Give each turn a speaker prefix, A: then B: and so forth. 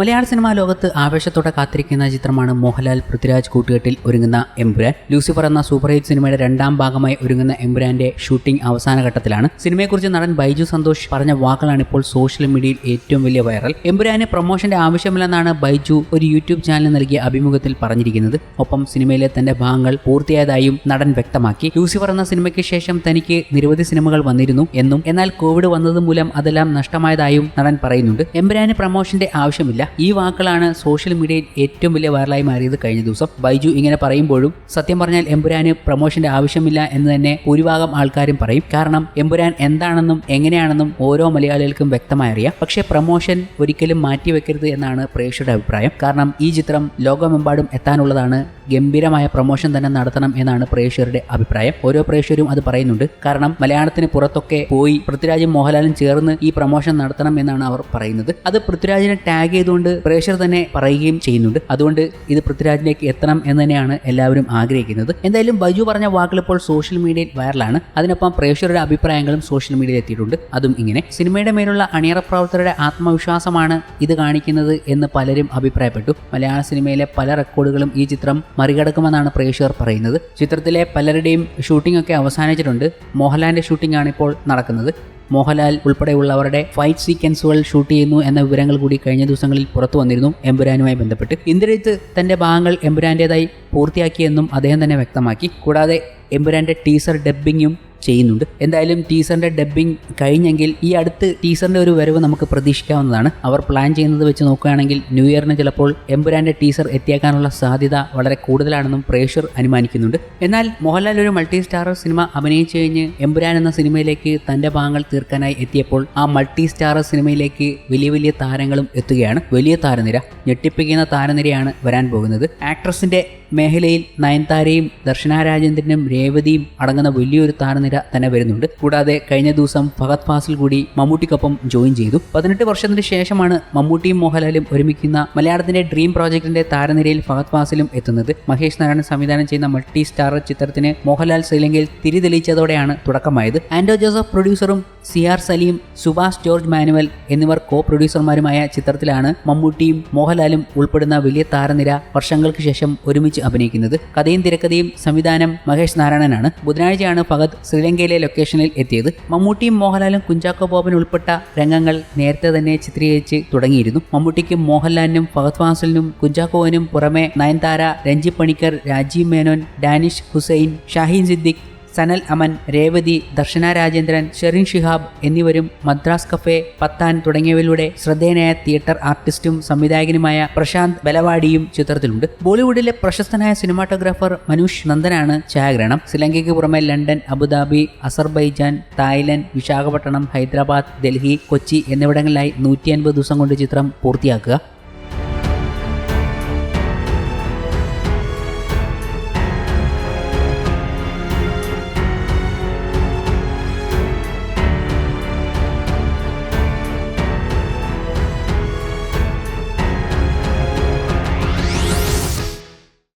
A: മലയാള cinema ലോകത്ത് ആവേശത്തോടെ കാത്തിരിക്കുന്ന ചിത്രമാണ് മോഹൻലാൽ പൃഥ്വിരാജ് കൂട്ടുകെട്ടിൽ ഒരുങ്ങുന്ന എംപുരാൻ ലൂസിഫർ എന്ന സൂപ്പർ ഹിറ്റ് സിനിമയുടെ രണ്ടാം ഭാഗമായി ഒരുങ്ങുന്ന എംപുരാന്റെ ഷൂട്ടിംഗ് അവസാന ഘട്ടത്തിലാണ്. സിനിമയെക്കുറിച്ച് നടൻ ബൈജു സന്തോഷ് പറഞ്ഞ വാക്കുകളാണ് ഇപ്പോൾ സോഷ്യൽ മീഡിയയിൽ ഏറ്റവും വലിയ വൈറൽ. എംപുരാന് പ്രൊമോഷന്റെ ആവശ്യമില്ലെന്നാണ് ബൈജു ഒരു യൂട്യൂബ് ചാനൽ നൽകിയ അഭിമുഖത്തിൽ പറഞ്ഞിരിക്കുന്നത്. ഒപ്പം സിനിമയിലെ തന്റെ ഭാഗങ്ങൾ പൂർത്തിയായതായും നടൻ വ്യക്തമാക്കി. ലൂസിഫർ എന്ന സിനിമയ്ക്ക് ശേഷം തനിക്ക് നിരവധി സിനിമകൾ വന്നിരുന്നു എന്നും എന്നാൽ കോവിഡ് വന്നത് മൂലം അതെല്ലാം നഷ്ടമായതായും നടൻ പറയുന്നുണ്ട്. എംപുരാന് പ്രൊമോഷന്റെ ആവശ്യമില്ല. ഈ വാക്കുകളാണ് സോഷ്യൽ മീഡിയയിൽ ഏറ്റവും വലിയ വൈറലായി മാറിയത് കഴിഞ്ഞ ദിവസം. ബൈജു ഇങ്ങനെ പറയുമ്പോഴും സത്യം പറഞ്ഞാൽ എമ്പുരാന് പ്രൊമോഷന്റെ ആവശ്യമില്ല എന്ന് തന്നെ ഭൂരിഭാഗം ആൾക്കാരും പറയും. കാരണം എമ്പുരാൻ എന്താണെന്നും എങ്ങനെയാണെന്നും ഓരോ മലയാളികൾക്കും വ്യക്തമായി അറിയാം. പക്ഷേ പ്രൊമോഷൻ ഒരിക്കലും മാറ്റിവെക്കരുത് എന്നാണ് പ്രേക്ഷകരുടെ അഭിപ്രായം. കാരണം ഈ ചിത്രം ലോകമെമ്പാടും എത്താനുള്ളതാണ് ഗംഭീരമായ പ്രൊമോഷൻ തന്നെ നടത്തണം എന്നാണ് പ്രേക്ഷകരുടെ അഭിപ്രായം. ഓരോ പ്രേക്ഷകരും അത് പറയുന്നുണ്ട്. കാരണം മലയാളത്തിന് പുറത്തൊക്കെ പോയി പൃഥ്വിരാജും മോഹൻലാലും ചേർന്ന് ഈ പ്രൊമോഷൻ നടത്തണം എന്നാണ് അവർ പറയുന്നത്. അത് പൃഥ്വിരാജിനെ ടാഗ് ചെയ്തുകൊണ്ട് പ്രേക്ഷകർ തന്നെ പറയുകയും ചെയ്യുന്നുണ്ട്. അതുകൊണ്ട് ഇത് പൃഥ്വിരാജിലേക്ക് എത്തണം എന്ന് തന്നെയാണ് എല്ലാവരും ആഗ്രഹിക്കുന്നത്. എന്തായാലും ബജു പറഞ്ഞ വാക്കുകൾ ഇപ്പോൾ സോഷ്യൽ മീഡിയയിൽ വൈറലാണ്. അതിനൊപ്പം പ്രേക്ഷകരുടെ അഭിപ്രായങ്ങളും സോഷ്യൽ മീഡിയയിൽ എത്തിയിട്ടുണ്ട്. അതും ഇങ്ങനെ. സിനിമയുടെ മേലുള്ള അണിയറ പ്രവർത്തകരുടെ ആത്മവിശ്വാസമാണ് ഇത് കാണിക്കുന്നത് എന്ന് പലരും അഭിപ്രായപ്പെട്ടു. മലയാള സിനിമയിലെ പല റെക്കോർഡുകളും ഈ ചിത്രം മറികടക്കുമെന്നാണ് പ്രേക്ഷകർ പറയുന്നത്. ചിത്രത്തിലെ പലരുടെയും ഷൂട്ടിംഗ് ഒക്കെ അവസാനിച്ചിട്ടുണ്ട്. മോഹൻലാലിന്റെ ഷൂട്ടിംഗ് ആണ് ഇപ്പോൾ നടക്കുന്നത്. മോഹൻലാൽ ഉൾപ്പെടെയുള്ളവരുടെ ഫൈറ്റ് സീക്വൻസുകൾ ഷൂട്ട് ചെയ്യുന്നു എന്ന വിവരങ്ങൾ കൂടി കഴിഞ്ഞ ദിവസങ്ങളിൽ പുറത്തു വന്നിരുന്നു. എമ്പുരാനുമായി ബന്ധപ്പെട്ട്. ഇന്ദ്രജിത്ത് തന്റെ ഭാഗങ്ങൾ എമ്പുരാന്റെതായി പൂർത്തിയാക്കിയെന്നും അദ്ദേഹം തന്നെ വ്യക്തമാക്കി. കൂടാതെ എമ്പുരാന്റെ ടീസർ ഡബ്ബിങ്ങും ചെയ്യുന്നുണ്ട്. എന്തായാലും ടീസറിന്റെ ഡബ്ബിംഗ് കഴിഞ്ഞെങ്കിൽ ഈ അടുത്ത് ടീസറിന്റെ ഒരു വരവ് നമുക്ക് പ്രതീക്ഷിക്കാവുന്നതാണ്. അവർ പ്ലാൻ ചെയ്യുന്നത് വെച്ച് നോക്കുകയാണെങ്കിൽ ന്യൂ ഇയറിന് ചിലപ്പോൾ എമ്പുരാന്റെ ടീസർ എത്തിയേക്കാനുള്ള സാധ്യത വളരെ കൂടുതലാണെന്നും പ്രേഷർ അനുമാനിക്കുന്നുണ്ട്. എന്നാൽ മോഹൻലാൽ ഒരു മൾട്ടി സ്റ്റാർ സിനിമ അഭിനയിച്ചു കഴിഞ്ഞ് എമ്പുരാൻ എന്ന സിനിമയിലേക്ക് തന്റെ ഭാഗങ്ങൾ തീർക്കാനായി എത്തിയപ്പോൾ ആ മൾട്ടി സ്റ്റാർ സിനിമയിലേക്ക് വലിയ വലിയ താരങ്ങളും എത്തുകയാണ്. വലിയ താരനിര ഞെട്ടിപ്പിക്കുന്ന താരനിരയാണ് വരാൻ പോകുന്നത്. ആക്ട്രസിന്റെ മേഖലയിൽ നയൻതാരയും ദർശന രാജേന്ദ്രനും രേവതിയും അടങ്ങുന്ന വലിയൊരു താരനിര തന്നെ വരുന്നുണ്ട്. കൂടാതെ കഴിഞ്ഞ ദിവസം ഫഹദ് ഫാസിൽ കൂടി മമ്മൂട്ടിക്കൊപ്പം ജോയിൻ ചെയ്തു. പതിനെട്ട് വർഷത്തിന് ശേഷമാണ് മമ്മൂട്ടിയും മോഹൻലാലും ഒരുമിക്കുന്ന മലയാളത്തിന്റെ ഡ്രീം പ്രോജക്ടിന്റെ താരനിരയിൽ ഫഹദ് ഫാസിലും എത്തുന്നത്. മഹേഷ് നാരായണൻ സംവിധാനം ചെയ്യുന്ന മൾട്ടി സ്റ്റാർ ചിത്രത്തിന് മോഹൻലാൽ ശ്രീലങ്കയിൽ തിരിതെളിച്ചതോടെയാണ് തുടക്കമായത്. ആൻഡോ ജോസഫ് പ്രൊഡ്യൂസറും സി ആർ സലീം സുഭാഷ് ജോർജ് മാനുവൽ എന്നിവർ കോ പ്രൊഡ്യൂസർമാരുമായ ചിത്രത്തിലാണ് മമ്മൂട്ടിയും മോഹൻലാലും ഉൾപ്പെടുന്ന വലിയ താരനിര വർഷങ്ങൾക്ക് ശേഷം ഒരുമിച്ച് അഭിനയിക്കുന്നത്. കഥയും തിരക്കഥയും സംവിധാനം മഹേഷ് നാരായണനാണ്. ബുധനാഴ്ചയാണ് ഭഗത് ശ്രീലങ്കയിലെ ലൊക്കേഷനിൽ എത്തിയത്. മമ്മൂട്ടിയും മോഹൻലാലും കുഞ്ചാക്കോ ബോബൻ ഉൾപ്പെട്ട രംഗങ്ങൾ നേരത്തെ തന്നെ ചിത്രീകരിച്ച് തുടങ്ങിയിരുന്നു. മമ്മൂട്ടിക്കും മോഹൻലാലിനും ഫഹദ് ഫാസിലിനും കുഞ്ചാക്കോവിനും പുറമെ നയൻതാര രഞ്ജി പണിക്കർ രാജീവ് മേനോൻ ഡാനിഷ് ഹുസൈൻ ഷാഹീൻ സിദ്ദിഖ് സനൽ അമൻ രേവതി ദർശന രാജേന്ദ്രൻ ഷെറിൻ ഷിഹാബ് എന്നിവരും മദ്രാസ് കഫേ പത്താൻ തുടങ്ങിയവരിലൂടെ ശ്രദ്ധേയനായ തിയേറ്റർ ആർട്ടിസ്റ്റും സംവിധായകനുമായ പ്രശാന്ത് ബലവാടിയും ചിത്രത്തിലുണ്ട്. ബോളിവുഡിലെ പ്രശസ്തനായ സിനിമാറ്റോഗ്രാഫർ മനുഷ് നന്ദനാണ് ഛായാഗ്രഹണം. ശ്രീലങ്കയ്ക്ക് പുറമെ London Abu Dhabi Azerbaijan Thailand Visakhapatnam Hyderabad Delhi Kochi എന്നിവിടങ്ങളിലായി നൂറ്റി അൻപത് ദിവസം കൊണ്ട് ചിത്രം പൂർത്തിയാക്കുക.